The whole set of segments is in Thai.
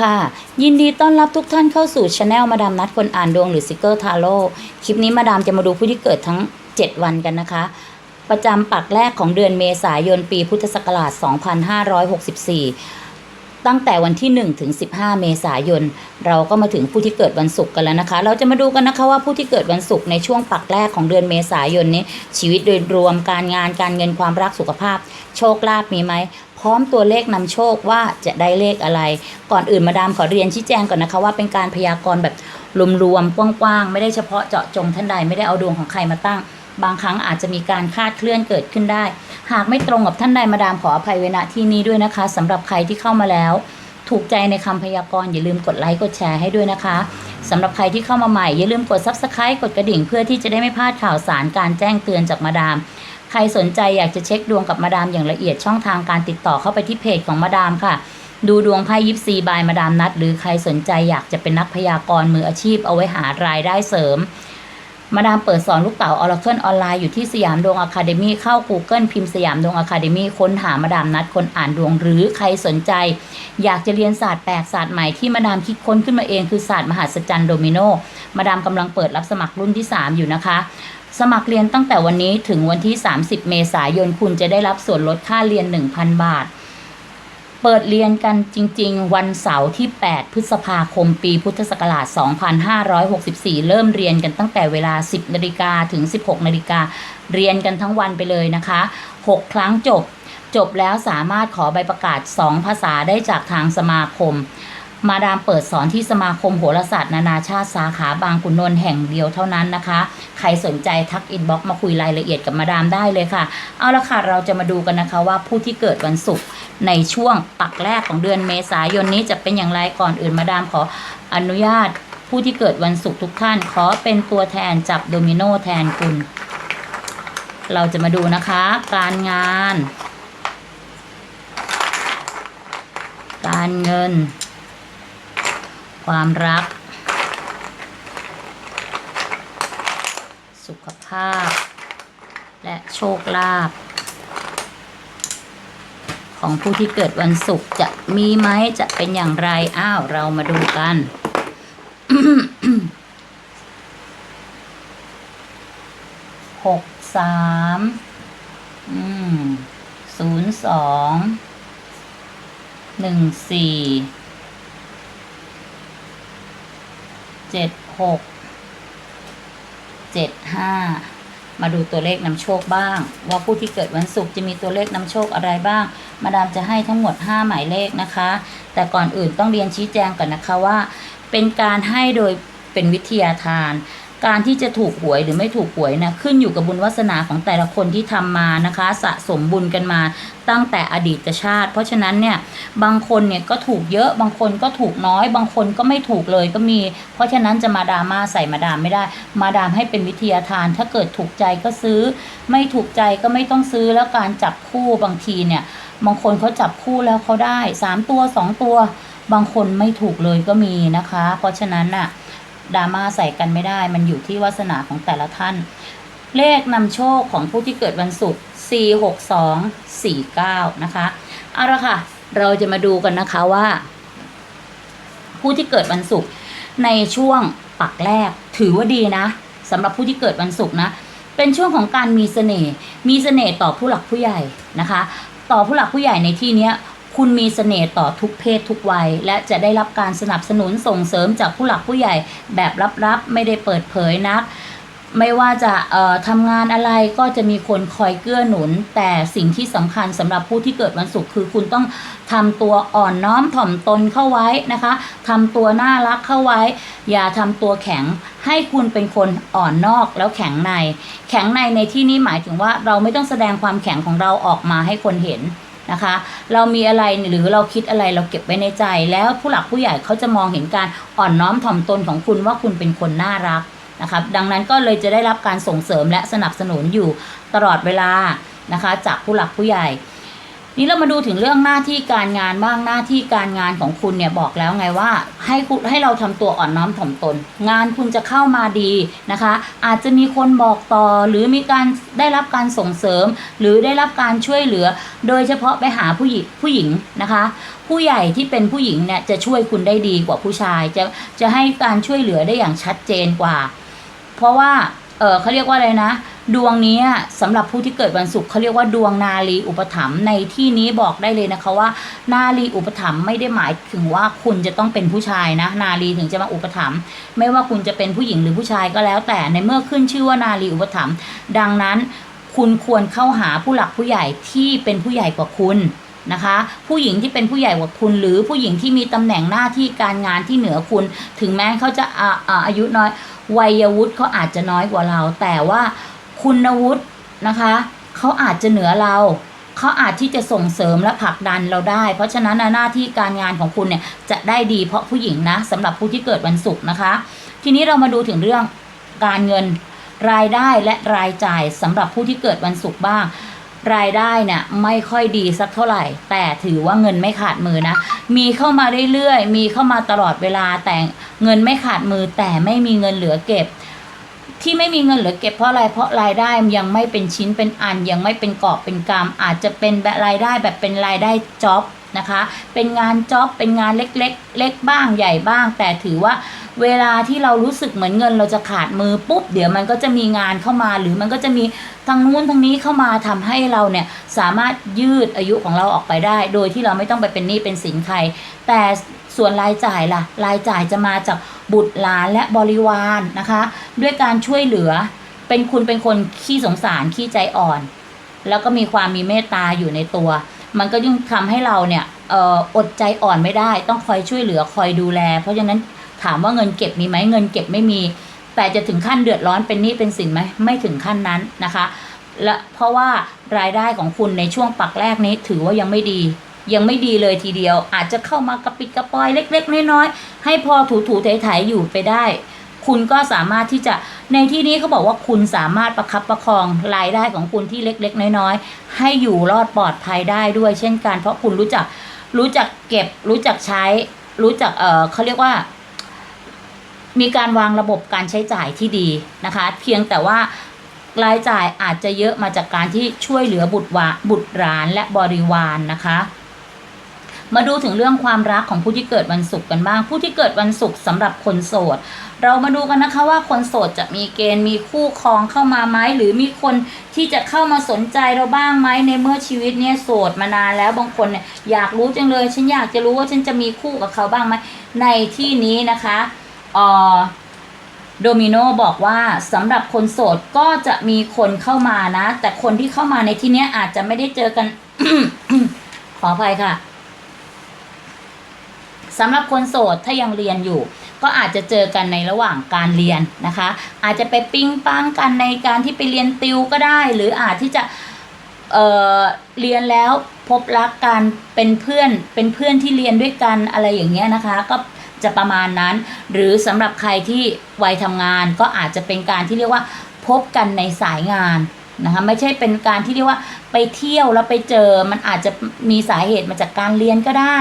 ค่ะ ยินดีต้อนรับทุกท่านเข้าสู่ช anel มาดามนัดคนอ่านดวงหรือซิกเกอร์ทาโร่คลิปนี้มาดามจะมาดูผู้ที่เกิดทั้ง 7 วันกันนะคะ ประจำปักแรกของเดือนเมษายนปีพุทธศักราช 2564 ตั้งแต่วันที่ 1 ถึง 15 เมษายน เราก็มาถึงผู้ที่เกิดวันศุกร์กันแล้วนะคะ เราจะมาดูกันนะคะว่าผู้ที่เกิดวันศุกร์ในช่วงปักแรกของเดือนเมษายนนี้ ชีวิตโดยรวมการงานการเงินความรักสุขภาพ โชคลาภมีไหม พร้อมตัวเลขนำโชคว่าจะได้เลขอะไร ก่อนอื่นมาดามขอเรียนชี้แจงก่อนนะคะว่าเป็นการพยากรณ์แบบรวมๆกว้างๆ ไม่ได้เฉพาะเจาะจงท่านใดไม่ได้เอาดวงของใครมาตั้ง บางครั้งอาจจะมีการคาดเคลื่อนเกิดขึ้นได้ หากไม่ตรงกับท่านใดมาดามขออภัยเวณที่นี้ด้วยนะคะสำหรับใครที่เข้ามาแล้ว ถูกใจในคำพยากรณ์อย่าลืมกดไลค์กดแชร์ให้ด้วยนะคะสำหรับใครที่เข้ามาใหม่อย่าลืมกด subscribe กดกระดิ่งเพื่อที่จะได้ไม่พลาดข่าวสารการแจ้งเตือนจากมาดาม ใครสนใจอยากจะเช็คดวงกับมาดามอย่างละเอียดช่องทางการติดต่อเข้าไปที่เพจของมาดามค่ะ ดูดวงไพ่ยิปซีบายมาดามนัด หรือใครสนใจอยากจะเป็นนักพยากรณ์มืออาชีพเอาไว้หารายได้เสริม มาดามเปิดสอนลูกเต๋าออร์เคิลออนไลน์อยู่ที่สยามดวงอะคาเดมี่เข้า Google พิมพ์สยามดวงอะคาเดมี่ค้นหามาดามนัดคนอ่านดวง หรือใครสนใจ อยากจะเรียนศาสตร์แปลกศาสตร์ใหม่ที่มาดามคิดค้นขึ้นมาเองคือศาสตร์มหัศจรรย์โดมิโนมาดามกำลังเปิดรับสมัครรุ่นที่ 3 อยู่นะคะสมัครเรียนตั้งแต่วันนี้ถึงวันที่ 30 เมษายน คุณจะได้รับส่วนลดค่าเรียน 1,000 บาท เปิดเรียนกันจริง ๆ วันเสาร์ที่ 8 พฤษภาคมปีพุทธศักราช 2564 เริ่มเรียนกันตั้งแต่เวลา 10 นาฬิกาถึง 16 นาฬิกา เรียนกันทั้งวันไปเลยนะคะ 6 ครั้งจบ จบแล้วสามารถขอใบประกาศ 2 ภาษาได้จากทางสมาคม มาดามเปิดสอนที่สมาคมโหราศาสตร์นานาชาติสาขาบางขุนนนท์แห่งเดียวเท่านั้นนะคะ ใครสนใจทักอินบ็อกมาคุยรายละเอียดกับมาดามได้เลยค่ะ เอาละค่ะเราจะมาดูกันนะคะว่าผู้ที่เกิดวันศุกร์ในช่วงปักแรกของเดือนเมษายนนี้จะเป็นอย่างไรก่อนอื่นมาดามขออนุญาตผู้ที่เกิดวันศุกร์ทุกท่าน ขอเป็นตัวแทนจับโดมิโนแทนคุณ เราจะมาดูนะคะ การงาน การเงิน ความรัก สุขภาพ และโชคลาภของผู้ที่เกิดวันศุกร์จะมีไหมจะเป็นอย่างไร อ้าว เรามาดูกัน หกสามศูนย์สองหนึ่งสี่ เจ็ดหกเจ็ดห้ามาดูตัวเลขนำโชคบ้าง ว่าผู้ที่เกิดวันศุกร์จะมีตัวเลขนำโชคอะไรบ้าง มาดามจะให้ทั้งหมด 5 หมายเลขนะคะ แต่ก่อนอื่นต้องเรียนชี้แจงก่อนนะคะว่า เป็นการให้โดยเป็นวิทยาทาน การที่จะถูกหวยหรือไม่ถูกหวยนะขึ้นอยู่กับบุญวาสนาของแต่ละคนที่ทำมานะคะ สะสมบุญกันมาตั้งแต่อดีตชาติ เพราะฉะนั้นเนี่ยบางคนเนี่ยก็ถูกเยอะบางคนก็ถูกน้อย บางคนก็ไม่ถูกเลยก็มี เพราะฉะนั้นจะมาดราม่าใส่มาดามไม่ได้ มาดามให้เป็นวิทยาทาน ถ้าเกิดถูกใจก็ซื้อ ไม่ถูกใจก็ไม่ต้องซื้อแล้วการจับคู่บางทีเนี่ยบางคนเขาจับคู่แล้วเขาได้สามตัวสองตัว บางคนไม่ถูกเลยก็มีนะคะ เพราะฉะนั้นน่ะ ดราม่าใส่กันไม่ได้ มันอยู่ที่วาสนาของแต่ละท่าน เลขนำโชคของผู้ที่เกิดวันศุกร์4 6 2 4 9 นะคะ เอาละค่ะ เราจะมาดูกันนะคะว่า ผู้ที่เกิดวันศุกร์ในช่วงปักแรกถือว่าดีนะสำหรับผู้ที่เกิดวันศุกร์นะ เป็นช่วงของการมีเสน่ห์มีเสน่ห์ต่อผู้หลักผู้ใหญ่นะคะ ต่อผู้หลักผู้ใหญ่ในที่เนี้ย คุณมีเสน่ห์ต่อทุกเพศทุกวัย และจะได้รับการสนับสนุนส่งเสริมจากผู้หลักผู้ใหญ่แบบลับๆ ไม่ได้เปิดเผยนัก ไม่ว่าจะเอ่อทำงานอะไรก็จะมีคนคอยเกื้อหนุน แต่สิ่งที่สำคัญสำหรับผู้ที่เกิดวันศุกร์คือคุณต้องทำตัวอ่อนน้อมถ่อมตนเข้าไว้นะคะทำตัวน่ารักเข้าไว้ อย่าทำตัวแข็งให้คุณเป็นคนอ่อนนอกแล้วแข็งใน แข็งในในที่นี้หมายถึงว่าเราไม่ต้องแสดงความแข็งของเราออกมาให้คนเห็น นะคะ เรามีอะไรหรือเราคิดอะไรเราเก็บไว้ในใจ แล้วผู้หลักผู้ใหญ่เขาจะมองเห็นการอ่อนน้อมถ่อมตนของคุณว่าคุณเป็นคนน่ารักนะครับดังนั้นก็เลยจะได้รับการส่งเสริมและสนับสนุนอยู่ตลอดเวลานะคะ จากผู้หลักผู้ใหญ่ นี่เรามาดูถึงเรื่องหน้าที่การงานบ้างหน้าที่การงานของคุณเนี่ยบอกแล้วไงว่า ให้คุณให้เราทำตัวอ่อนน้อมถ่อมตน งานคุณจะเข้ามาดีนะคะ อาจจะมีคนบอกต่อหรือมีการได้รับการส่งเสริม หรือได้รับการช่วยเหลือ โดยเฉพาะไปหาผู้หญิงผู้หญิงนะคะ ผู้ใหญ่ที่เป็นผู้หญิงเนี่ยจะช่วยคุณได้ดีกว่าผู้ชาย จะจะให้การช่วยเหลือได้อย่างชัดเจนกว่า เพราะว่าเออเขาเรียกว่าอะไรนะ ดวงนี้ยสำหรับผู้ที่เกิดวันศุกร์เขาเรียกว่าดวงนาลีอุปถัมภ์ในที่นี้บอกได้เลยนะคะว่า นาลีอุปถัมภ์ไม่ได้หมายถึงว่าคุณจะต้องเป็นผู้ชายนะ นาลีถึงจะมาอุปถัมภ์ไม่ว่าคุณจะเป็นผู้หญิงหรือผู้ชายก็แล้ว แต่ในเมื่อขึ้นชื่อว่านาลีอุปถัมภ์ดังนั้น คุณควรเข้าหาผู้หลักผู้ใหญ่ที่เป็นผู้ใหญ่กว่าคุณนะคะ ผู้หญิงที่เป็นผู้ใหญ่กว่าคุณ หรือผู้หญิงที่มีตำแหน่งหน้าที่การงานที่เหนือคุณ ถึงแม้เขาจะอ่าอ่าอายุน้อยวัยวุฒิเขาอาจจะน้อยกว่าเรา แต่ว่า คุณวุฒินะคะเขาอาจจะเหนือเราเขาอาจที่จะส่งเสริมและผลักดันเราได้ เพราะฉะนั้นน่ะหน้าที่การงานของคุณเนี่ยจะได้ดีเพราะผู้หญิงนะสำหรับผู้ที่เกิดวันศุกร์นะคะ ทีนี้เรามาดูถึงเรื่องการเงินรายได้และรายจ่ายสำหรับผู้ที่เกิดวันศุกร์บ้าง รายได้เนี่ยไม่ค่อยดีสักเท่าไหร่ แต่ถือว่าเงินไม่ขาดมือนะ มีเข้ามาเรื่อยๆ มีเข้ามาตลอดเวลาแต่เงินไม่ขาดมือแต่ไม่มีเงินเหลือเก็บ ที่ไม่มีเงินเหลือเก็บเพราะอะไรเพราะรายได้ยังไม่เป็นชิ้นเป็นอันยังไม่เป็นกอบเป็นกำอาจจะเป็นแบบรายได้แบบเป็นรายได้จ็อบนะคะเป็นงานจ็อบเป็นงานเล็กๆเล็กบ้างใหญ่บ้าง แต่ถือว่าเวลาที่เรารู้สึกเหมือนเงินเราจะขาดมือปุ๊บเดี๋ยวมันก็จะมีงานเข้ามาหรือมันก็จะมีทางนู้นทางนี้เข้ามาทำให้เราเนี่ยสามารถยืดอายุของเราออกไปได้ โดยที่เราไม่ต้องไปเป็นหนี้เป็นสินใคร แต่ ส่วนรายจ่ายล่ะ รายจ่ายจะมาจากบุตรหลานและบริวารนะคะ ด้วยการช่วยเหลือ เป็นคุณเป็นคนขี้สงสารขี้ใจอ่อน แล้วก็มีความมีเมตตาอยู่ในตัว มันก็ยิ่งทำให้เราเนี่ยอออดใจอ่อนไม่ได้ ต้องคอยช่วยเหลือคอยดูแล เพราะฉะนั้นถามว่าเงินเก็บมีไหมเงินเก็บไม่มี แต่จะถึงขั้นเดือดร้อนเป็นหนี้เป็นสินไหมไม่ถึงขั้นนั้นนะคะ และเพราะว่ารายได้ของคุณในช่วงปักแรกนี้ถือว่ายังไม่ดี ยังไม่ดีเลยทีเดียว อาจจะเข้ามากระปิดกระปอยเล็ก ๆ น้อยๆให้พอถูๆไถๆอยู่ไปได้ คุณก็สามารถที่จะในที่นี้เขาบอกว่าคุณสามารถประคับประคองรายได้ของคุณที่เล็ก ๆ น้อยๆให้อยู่รอดปลอดภัยได้ด้วย เช่นกัน เพราะคุณรู้จักรู้จักเก็บ รู้จักใช้ รู้จักเออเขาเรียกว่า มีการวางระบบการใช้จ่ายที่ดีนะคะ เพียงแต่ว่ารายจ่ายอาจจะเยอะมาจากการที่ช่วยเหลือบุตรวาบุตรหลานและบริวารนนะคะ มาดูถึงเรื่องความรักของผู้ที่เกิดวันศุกร์กันบ้าง ผู้ที่เกิดวันศุกร์สำหรับคนโสด เรามาดูกันนะคะว่าคนโสดจะมีเกณฑ์มีคู่ครองเข้ามาไหมหรือมีคนที่จะเข้ามาสนใจเราบ้างไหมในเมื่อชีวิตเนี่ยโสดมานานแล้วบางคนเนี่ยอยากรู้จังเลย ฉันอยากจะรู้ว่าฉันจะมีคู่กับเขาบ้างไหมในที่นี้นะคะออโดมิโนบอกว่าสำหรับคนโสดก็จะมีคนเข้ามานะ แต่คนที่เข้ามาในที่นี้อาจจะไม่ได้เจอกัน ขออภัยค่ะ สำหรับคนโสดถ้ายังเรียนอยู่ ก็อาจจะเจอกันในระหว่างการเรียนนะคะ อาจจะไปปิ๊งปังกันในการที่ไปเรียนติวก็ได้ หรืออาจที่จะเเรียนแล้วพบรักกันเป็นเพื่อนเป็นเพื่อนที่เรียนด้วยกันอะไรอย่างเงี้ยนะคะ ก็จะประมาณนั้น หรือสำหรับใครที่วัยทำงานก็อาจจะเป็นการที่เรียกว่าพบกันในสายงานนะคะไม่ใช่เป็นการที่เรียกว่าไปเที่ยวแล้วไปเจอมันอาจจะมีสาเหตุมาจากการเรียนก็ได้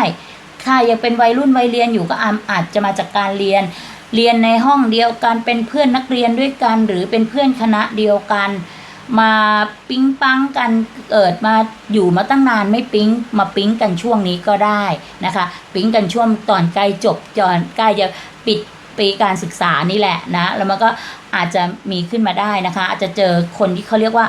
ค่ะยังเป็นวัยรุ่นวัยเรียนอยู่ก็อาจจะมาจากการเรียน เรียนในห้องเดียวกันเป็นเพื่อนนักเรียนด้วยกัน หรือเป็นเพื่อนคณะเดียวกัน มาปิ๊งปังกันเกิดมาอยู่มาตั้งนานไม่ปิ๊งมาปิ๊งกันช่วงนี้ก็ได้นะคะปิ๊งกันช่วงตอนใกล้จบจอนใกล้จะปิดปีการศึกษานี่แหละนะแล้วมันก็อาจจะมีขึ้นมาได้นะคะ อาจจะเจอคนที่เขาเรียกว่า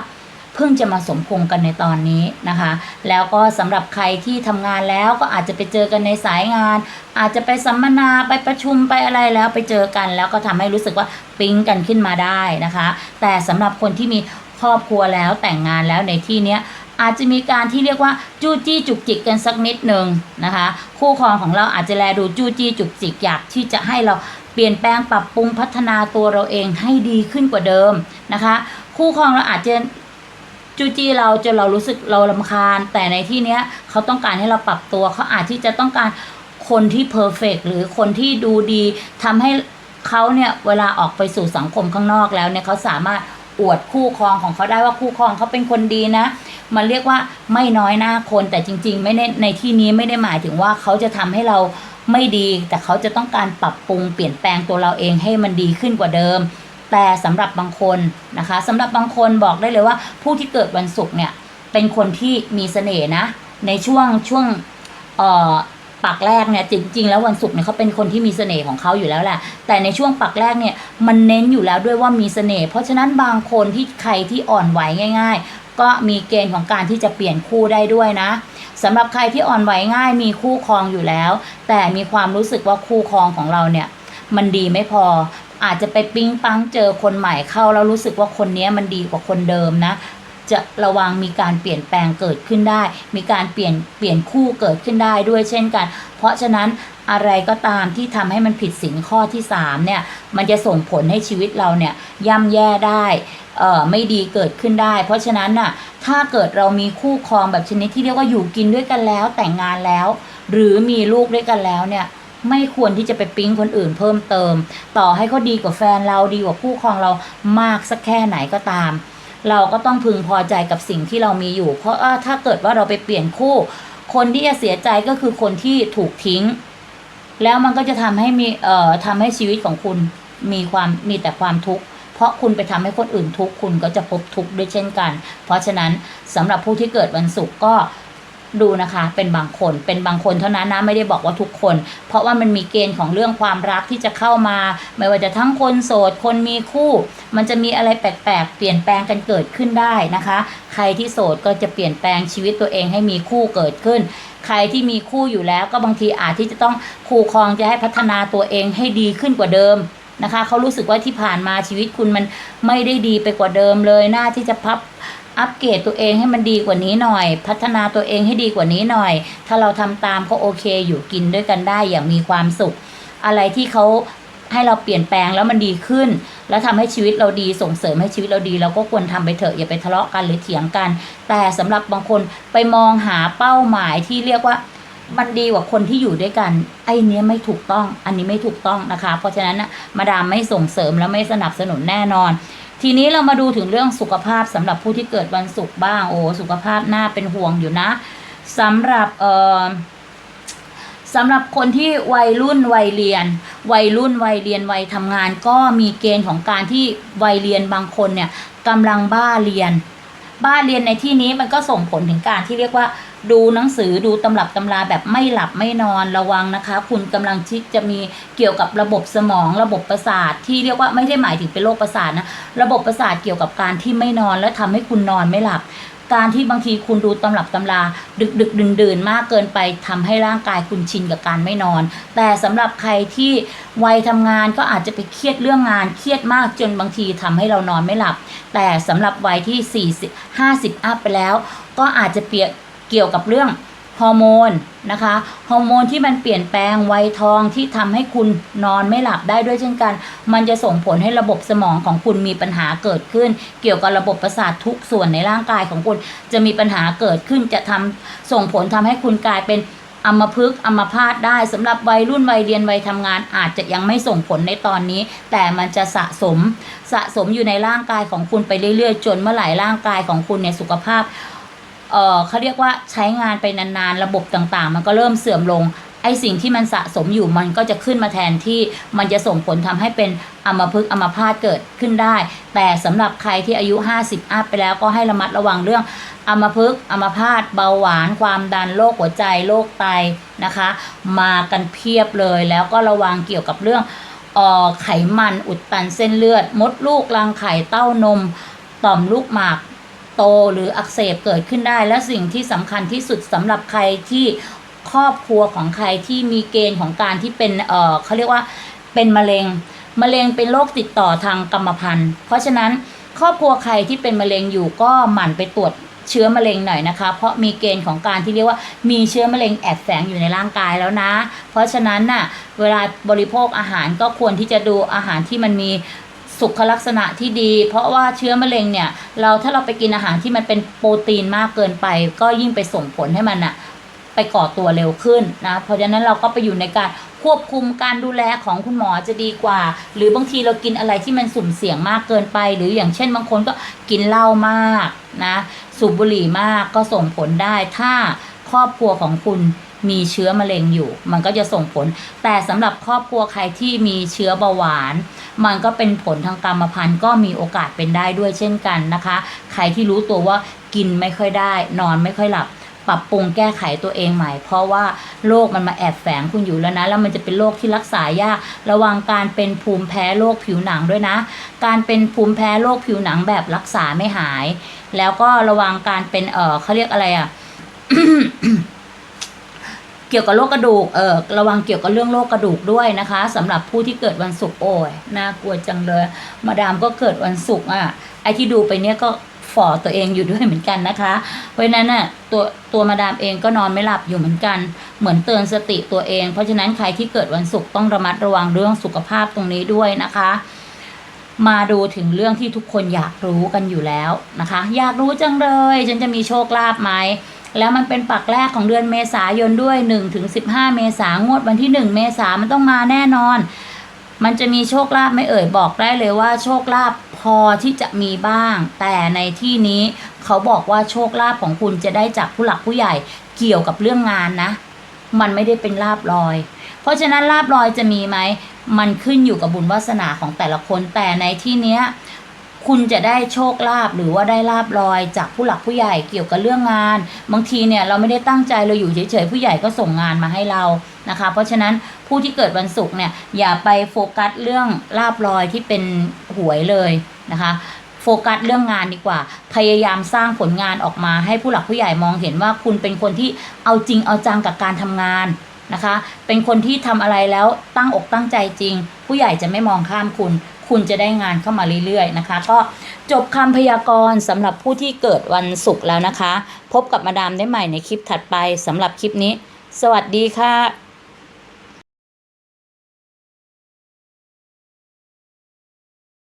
เพิ่งจะมาสมพงกันในตอนนี้นะคะ แล้วก็สำหรับใครที่ทำงานแล้วก็อาจจะไปเจอกันในสายงาน อาจจะไปสัมมนาไปประชุมไปอะไรแล้วไปเจอกัน แล้วก็ทำให้รู้สึกว่าปิ๊งกันขึ้นมาได้นะคะ แต่สำหรับคนที่มีครอบครัวแล้วแต่งงานแล้วในที่เนี้ยอาจจะมีการที่เรียกว่าจู้จี้จุกจิกกันสักนิดหนึ่งนะคะ คู่ครองของเราอาจจะแลดูจู้จี้จุกจิกอยากที่จะให้เราเปลี่ยนแปลงปรับปรุงพัฒนาตัวเราเองให้ดีขึ้นกว่าเดิมนะคะ คู่ครองเราอาจจะ จูจี้เราจนเรารู้สึกเราลำคาญ แต่ในที่เนี้ยเขาต้องการให้เราปรับตัวเขาอาจที่จะต้องการคนที่เพอร์เฟกหรือคนที่ดูดีทำให้เขาเนี่ยเวลาออกไปสู่สังคมข้างนอกแล้วเนี่ยเขาสามารถอวดคู่ครองของเขาได้ว่าคู่ครองเขาเป็นคนดีนะ มันเรียกว่าไม่น้อยหน้าคนแต่จริง ๆ ไม่ได้ในที่นี้ไม่ได้หมายถึงว่าเขาจะทำให้เราไม่ดี แต่เขาจะต้องการปรับปรุงเปลี่ยนแปลงตัวเราเองให้มันดีขึ้นกว่าเดิม แต่สำหรับบางคนนะคะสำหรับบางคนบอกได้เลยว่า ผู้ที่เกิดวันศุกร์เนี่ยเป็นคนที่มีเสน่ห์นะ ในช่วงช่วงเอ่อปักแรกเนี่ยจริง ๆ แล้ววันศุกร์เนี่ยเขาเป็นคนที่มีเสน่ห์ของเขาอยู่แล้วแหละแต่ในช่วงปักแรกเนี่ยมันเน้นอยู่แล้วด้วยว่ามีเสน่ห์เพราะฉะนั้นบางคนที่ใครที่อ่อนไหวง่าย ๆ ก็มีเกณฑ์ของการที่จะเปลี่ยนคู่ได้ด้วยนะสำหรับใครที่อ่อนไหวง่ายมีคู่ครองอยู่แล้ว แต่มีความรู้สึกว่าคู่ครองของเราเนี่ยมันดีไม่พอ อาจจะไปปิ๊งปังเจอคนใหม่เข้าแล้วรู้สึกว่าคนนี้มันดีกว่าคนเดิมนะจะระวังมีการเปลี่ยนแปลงเกิดขึ้นได้ มีการเปลี่ยนเปลี่ยนคู่เกิดขึ้นได้ด้วยเช่นกัน เพราะฉะนั้นอะไรก็ตามที่ทำให้มันผิดศีลข้อที่3เนี่ยมันจะส่งผลให้ชีวิตเราเนี่ยย่ำแย่ได้เอ่อไม่ดีเกิดขึ้นได้ เพราะฉะนั้นน่ะถ้าเกิดเรามีคู่ครองแบบชนิดที่เรียกว่าอยู่กินด้วยกันแล้วแต่งงานแล้ว หรือมีลูกด้วยกันแล้วเนี่ย ไม่ควรที่จะไปปิ๊งคนอื่นเพิ่มเติม ต่อให้เขาดีกว่าแฟนเราดีกว่าคู่ครองเรามากสักแค่ไหนก็ตาม เราก็ต้องพึงพอใจกับสิ่งที่เรามีอยู่ เพราะถ้าเกิดว่าเราไปเปลี่ยนคู่ คนที่จะเสียใจก็คือคนที่ถูกทิ้ง แล้วมันก็จะทำให้มีเอ่อทำให้ชีวิตของคุณมีความมีแต่ความทุกข์เพราะคุณไปทำให้คนอื่นทุกข์คุณก็จะพบทุกข์ด้วยเช่นกัน เพราะฉะนั้นสำหรับผู้ที่เกิดวันศุกร์ก็ ดูนะคะเป็นบางคนเป็นบางคนเท่านั้นนะไม่ได้บอกว่าทุกคน เพราะว่ามันมีเกณฑ์ของเรื่องความรักที่จะเข้ามา ไม่ว่าจะทั้งคนโสดคนมีคู่ มันจะมีอะไรแปลกๆ เปลี่ยนแปลงกันเกิดขึ้นได้นะคะ ใครที่โสดก็จะเปลี่ยนแปลงชีวิตตัวเองให้มีคู่เกิดขึ้น ใครที่มีคู่อยู่แล้วก็บางทีอาจที่จะต้องคู่ครองจะให้พัฒนาตัวเองให้ดีขึ้นกว่าเดิมนะคะเขารู้สึกว่าที่ผ่านมาชีวิตคุณมันไม่ได้ดีไปกว่าเดิมเลยน่าที่จะพับ อัปเกรดตัวเองให้มันดีกว่านี้หน่อย พัฒนาตัวเองให้ดีกว่านี้หน่อย ถ้าเราทำตามก็โอเคอยู่กินด้วยกันได้อย่างมีความสุข อะไรที่เขาให้เราเปลี่ยนแปลงแล้วมันดีขึ้น แล้วทำให้ชีวิตเราดีส่งเสริมให้ชีวิตเราดี เราก็ควรทำไปเถอะอย่าไปทะเลาะกันหรือเถียงกัน แต่สำหรับบางคนไปมองหาเป้าหมายที่เรียกว่ามันดีกว่าคนที่อยู่ด้วยกัน ไอ้นี้ไม่ถูกต้อง อันนี้ไม่ถูกต้องนะคะ เพราะฉะนั้นนะมาดามไม่ส่งเสริมและไม่สนับสนุนแน่นอน ทีนี้เรามาดูถึงเรื่องสุขภาพสำหรับผู้ที่เกิดวันศุกร์บ้างโอ้สุขภาพน่าเป็นห่วงอยู่นะสำหรับเอ่อสำหรับคนที่วัยรุ่นวัยเรียน วัยรุ่นวัยเรียนวัยทำงาน ก็มีเกณฑ์ของการที่วัยเรียนบางคนเนี่ยกำลังบ้าเรียน บ้านเรียนในที่นี้มันก็ส่งผลถึงการที่เรียกว่า ดูหนังสือดูตำรับตำราแบบไม่หลับไม่นอนระวังนะคะ คุณกำลังที่จะมีเกี่ยวกับระบบสมองระบบประสาท ที่เรียกว่าไม่ได้หมายถึงเป็นโรคประสาทนะระบบประสาทเกี่ยวกับการที่ไม่นอนและทำให้คุณนอนไม่หลับ การที่บางทีคุณดูตำรับตำรา ดึกดึกดื่นดื่นมากเกินไปทำให้ร่างกายคุณชินกับการไม่นอน แต่สำหรับใครที่วัยทำงานก็อาจจะไปเครียดเรื่องงานเครียดมากจนบางทีทำให้เรานอนไม่หลับ แต่สำหรับวัยที่ 40 50 อัพไปแล้ว ก็อาจจะเปียเกี่ยวกับเรื่อง ฮอร์โมนนะคะฮอร์โมนที่มันเปลี่ยนแปลงไวทองที่ทำให้คุณนอนไม่หลับได้ด้วยเช่นกัน มันจะส่งผลให้ระบบสมองของคุณมีปัญหาเกิดขึ้น เกี่ยวกับระบบประสาททุกส่วนในร่างกายของคุณจะมีปัญหาเกิดขึ้นจะทำส่งผลทำให้คุณกลายเป็นอัมพฤกษ์อัมพาตได้สำหรับวัยรุ่นวัยเรียนวัยทำงาน อาจจะยังไม่ส่งผลในตอนนี้ แต่มันจะสะสมสะสมอยู่ในร่างกายของคุณไปเรื่อยๆ จนเมื่อไหร่ร่างกายของคุณเนี่ยสุขภาพ เออเขาเรียกว่าใช้งานไปนานๆ ระบบต่างๆ มันก็เริ่มเสื่อมลงไอ้สิ่งที่มันสะสมอยู่มันก็จะขึ้นมาแทนที่มันจะส่งผลทำให้เป็นอัมพฤกษ์อัมพาตเกิดขึ้นได้ แต่สำหรับใครที่อายุ 50 อัพไปแล้วก็ให้ระมัดระวังเรื่องอัมพฤกษ์อัมพาตเบาหวานความดันโรคหัวใจโรคไตนะคะ มากันเพียบเลยแล้วก็ระวังเกี่ยวกับเรื่องออไขมันอุดตันเส้นเลือด มดลูกรังไข่เต้านม ต่อมลูกหมาก โตหรืออักเสบเกิดขึ้นได้ และสิ่งที่สำคัญที่สุดสำหรับใครที่ครอบครัวของใครที่มีเกณฑ์ของการที่เป็นเออเขาเรียกว่าเป็นมะเร็งมะเร็งเป็นโรคติดต่อทางกรรมพันธุ์ เพราะฉะนั้นครอบครัวใครที่เป็นมะเร็งอยู่ก็หมั่นไปตรวจเชื้อมะเร็งหน่อยนะคะ เพราะมีเกณฑ์ของการที่เรียกว่ามีเชื้อมะเร็งแอบแฝงอยู่ในร่างกายแล้วนะ เพราะฉะนั้นน่ะเวลาบริโภคอาหารก็ควรที่จะดูอาหารที่มันมี สุขลักษณะที่ดี เพราะว่าเชื้อมะเร็งเนี่ย เราถ้าเราไปกินอาหารที่มันเป็นโปรตีนมากเกินไป ก็ยิ่งไปส่งผลให้มันอะไปก่อตัวเร็วขึ้นนะ เพราะฉะนั้นเราก็ไปอยู่ในการควบคุมการดูแลของคุณหมอจะดีกว่า หรือบางทีเรากินอะไรที่มันสุ่มเสี่ยงมากเกินไป หรืออย่างเช่นบางคนก็กินเหล้ามากนะ สูบบุหรี่มากก็ส่งผลได้ถ้าครอบครัวของคุณ มีเชื้อมะเร็งอยู่ มันก็จะส่งผล แต่สำหรับครอบครัวใครที่มีเชื้อเบาหวาน มันก็เป็นผลทางกรรมพันธุ์ก็มีโอกาสเป็นได้ด้วยเช่นกันนะคะ ใครที่รู้ตัวว่ากินไม่ค่อยได้ นอนไม่ค่อยหลับปรับปรุงแก้ไขตัวเองใหม่ เพราะว่าโรคมันมาแอบแฝงคุณอยู่แล้วนะ แล้วมันจะเป็นโรคที่รักษายาก ระวังการเป็นภูมิแพ้โรคผิวหนังด้วยนะ การเป็นภูมิแพ้โรคผิวหนังแบบรักษาไม่หาย แล้วก็ระวังการเป็นเออเขาเรียกอะไรอะ เกี่ยวกับโรคกระดูก เออระวังเกี่ยวกับเรื่องโรคกระดูกด้วยนะคะสำหรับผู้ที่เกิดวันศุกร์โอ้ยน่ากลัวจังเลย มาดามก็เกิดวันศุกร์อะ ไอที่ดูไปเนี้ยก็ฝ่อตัวเองอยู่ด้วยเหมือนกันนะคะ เพราะฉะนั้นน่ะตัวตัวมาดามเองก็นอนไม่หลับอยู่เหมือนกัน เหมือนเตือนสติตัวเอง เพราะฉะนั้นใครที่เกิดวันศุกร์ต้องระมัดระวังเรื่องสุขภาพตรงนี้ด้วยนะคะ มาดูถึงเรื่องที่ทุกคนอยากรู้กันอยู่แล้วนะคะ อยากรู้จังเลยฉันจะมีโชคลาภไหม แล้วมันเป็นปักแรกของเดือนเมษายนด้วย1ถึง15 เมษางวดวันที่ 1 เมษามันต้องมาแน่นอน มันจะมีโชคลาภไม่เอ่ยบอกได้เลยว่าโชคลาภพอที่จะมีบ้าง แต่ในที่นี้เขาบอกว่าโชคลาภของคุณจะได้จากผู้หลักผู้ใหญ่เกี่ยวกับเรื่องงานนะ มันไม่ได้เป็นลาบลอย เพราะฉะนั้นลาบลอยจะมีไหมมันขึ้นอยู่กับบุญวาสนาของแต่ละคนแต่ในที่เนี้ย คุณจะได้โชคลาภหรือว่าได้ลาบลอยจากผู้หลักผู้ใหญ่เกี่ยวกับเรื่องงาน บางทีเนี่ยเราไม่ได้ตั้งใจเราอยู่เฉยๆผู้ใหญ่ก็ส่งงานมาให้เรานะคะ เพราะฉะนั้นผู้ที่เกิดวันศุกร์เนี่ยอย่าไปโฟกัสเรื่องลาบลอยที่เป็นหวยเลยนะคะโฟกัสเรื่องงานดีกว่า พยายามสร้างผลงานออกมาให้ผู้หลักผู้ใหญ่มองเห็นว่าคุณเป็นคนที่เอาจริงเอาจังกับการทำงานนะคะ เป็นคนที่ทำอะไรแล้วตั้งอกตั้งใจจริง ผู้ใหญ่จะไม่มองข้ามคุณ คุณจะได้งานเข้ามาเรื่อยๆนะคะ ก็จบคำพยากรณ์สำหรับผู้ที่เกิดวันศุกร์แล้วนะคะ พบกับมาดามได้ใหม่ในคลิปถัดไปสำหรับคลิปนี้ สวัสดีค่ะ